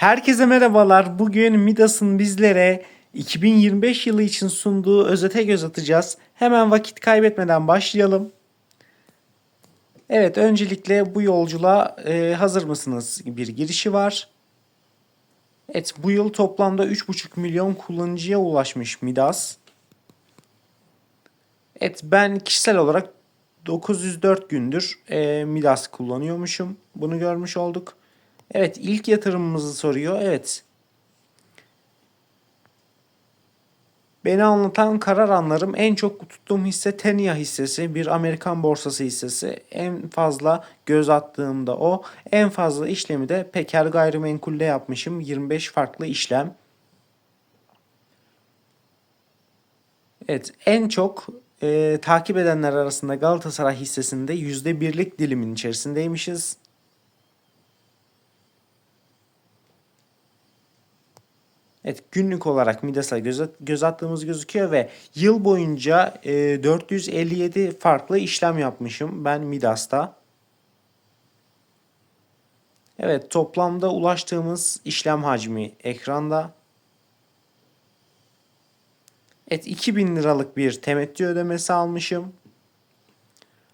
Herkese merhabalar. Bugün Midas'ın bizlere 2025 yılı için sunduğu özete göz atacağız. Hemen vakit kaybetmeden başlayalım. Evet, öncelikle bu yolculuğa e, hazır mısınız? Bir girişi var. Evet, bu yıl toplamda 3,5 milyon kullanıcıya ulaşmış Midas. Evet, ben kişisel olarak 904 gündür e, Midas kullanıyormuşum. Bunu görmüş olduk. Evet ilk yatırımımızı soruyor. Evet. Beni anlatan karar anlarım en çok tuttuğum hisse Tenia hissesi. Bir Amerikan borsası hissesi. En fazla göz attığımda o. En fazla işlemi de Peker Gayrimenkul'de yapmışım. 25 farklı işlem. Evet en çok e, takip edenler arasında Galatasaray hissesinde %1'lik dilimin içerisindeymişiz. Evet günlük olarak Midas'a göz, göz attığımız gözüküyor ve yıl boyunca e, 457 farklı işlem yapmışım ben Midas'ta. Evet toplamda ulaştığımız işlem hacmi ekranda. Evet 2000 liralık bir temettü ödemesi almışım.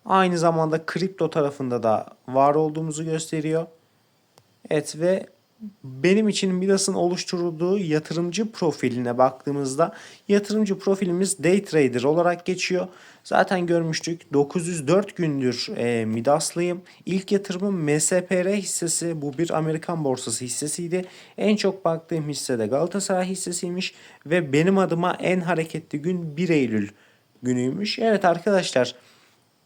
Aynı zamanda kripto tarafında da var olduğumuzu gösteriyor. Evet ve benim için Midas'ın oluşturduğu yatırımcı profiline baktığımızda yatırımcı profilimiz day trader olarak geçiyor. Zaten görmüştük 904 gündür e, Midaslıyım. İlk yatırımım MSPR hissesi bu bir Amerikan borsası hissesiydi. En çok baktığım hisse de Galatasaray hissesiymiş ve benim adıma en hareketli gün 1 Eylül günüymüş. Evet arkadaşlar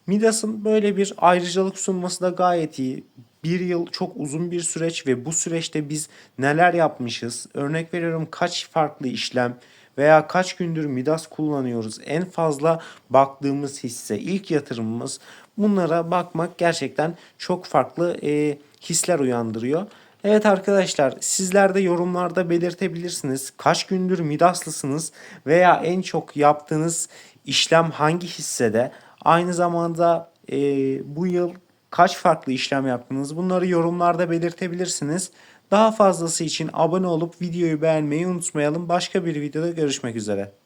Midas'ın böyle bir ayrıcalık sunması da gayet iyi. Bir yıl çok uzun bir süreç ve bu süreçte biz neler yapmışız? Örnek veriyorum kaç farklı işlem veya kaç gündür Midas kullanıyoruz? En fazla baktığımız hisse, ilk yatırımımız. Bunlara bakmak gerçekten çok farklı e, hisler uyandırıyor. Evet arkadaşlar sizler de yorumlarda belirtebilirsiniz. Kaç gündür Midaslısınız veya en çok yaptığınız işlem hangi hissede? Aynı zamanda e, bu yıl kaç farklı işlem yaptınız? Bunları yorumlarda belirtebilirsiniz. Daha fazlası için abone olup videoyu beğenmeyi unutmayalım. Başka bir videoda görüşmek üzere.